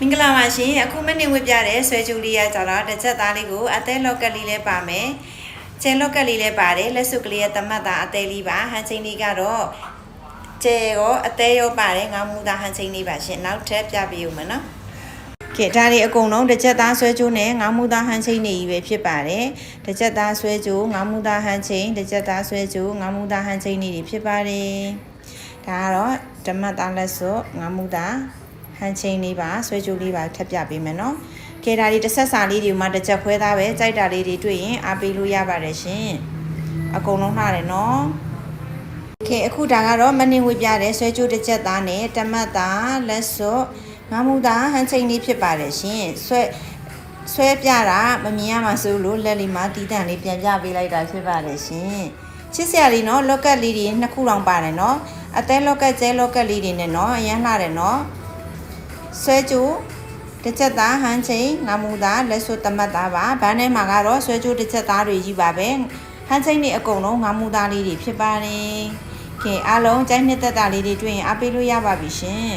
မင်္ဂလာပါရှင်အခုမနေ့ဝပြတဲ့ဆွဲကြူလေးရကြတော့တစ်ချက်သားလေးကိုအသေးလော့ကက်လေးလည်းပါမယ်ကျဲလော့ကက်လေးလည်းပါတယ်လက်စုပ်ကလေးရဲ့တမတ်သားအသေးလေးပါဟန်ချင်းလေးကတော့ကျဲရောအသေးရောပါတယ်ငါမူသားဟန်ချင်းလေးပါရှင်နောက်ထပ်ပြပေးဦးမယ်နော်ကဲဒါတွေအကုန်လုံးတစ်ချက်သားဆွဲကြိုးနဲ့ငါမူသားဟန်ချင်းနေကြီးပဲဖြစ်ပါတယ်တစ်ချက်သားဆွဲကြိုးငါမူသားဟန်ချင်းတစ်ချက်သားဆွဲကြိုးငါမူသားဟန်ချင်းနေတွေဖြစ်ပါတယ်ဒါကတော့ဓမ္မသားလက်စွပ်ငါမူသား ဟန်ချင်းလေးပါဆွဲကြိုးလေးပါထပ်ပြပေးမယ်နော်။ကဲဒါလေးတစ်ဆက်စာလေးဒီမှာတစ်ချက်ခွဲသားပဲကြိုက်တာလေးတွေတွေ့ရင်အားပေးလို့ရပါတယ်ရှင်။အကုန်လုံးလှတယ်နော်။ကဲအခုဒါကတော့မနေဝေပြတဲ့ဆွဲကြိုးတစ်ချက်သားနဲ့တမတ်သားလက်စွပ်ငါမူသားဟန်ချင်းလေးဖြစ်ပါတယ်ရှင်။ဆွဲဆွဲပြတာမမြင်ရမှာစိုးလို့လက်လေးမှာတီးတန့်လေးပြန်ပြပေးလိုက်တာဖြစ်ပါတယ်ရှင်။ချစ်စရာလေးနော်လော့ကက်လေးတွေနှစ်ခုတောင်ပါတယ်နော်။အသေးလော့ကက်ကျဲလော့ကက်လေးတွေနဲ့နော်အရန်လှတယ်နော်။ ဆွဲကြိုးတစ်ချက်သားဟန်းချင်းငါမူသားလက်စွပ်တမတ်သားပါဗန်းထဲမှာကတော့ဆွဲကြိုးတစ်ချက်သားတွေကြီးပါပဲဟန်းချင်းတွေအကုန်လုံးငါမူသားလေးတွေဖြစ်ပါတယ်ခင်အားလုံးကြိုက်နှစ်သက်တာလေးတွေတွေ့ရင်အားပေးလို့ရပါပြီရှင်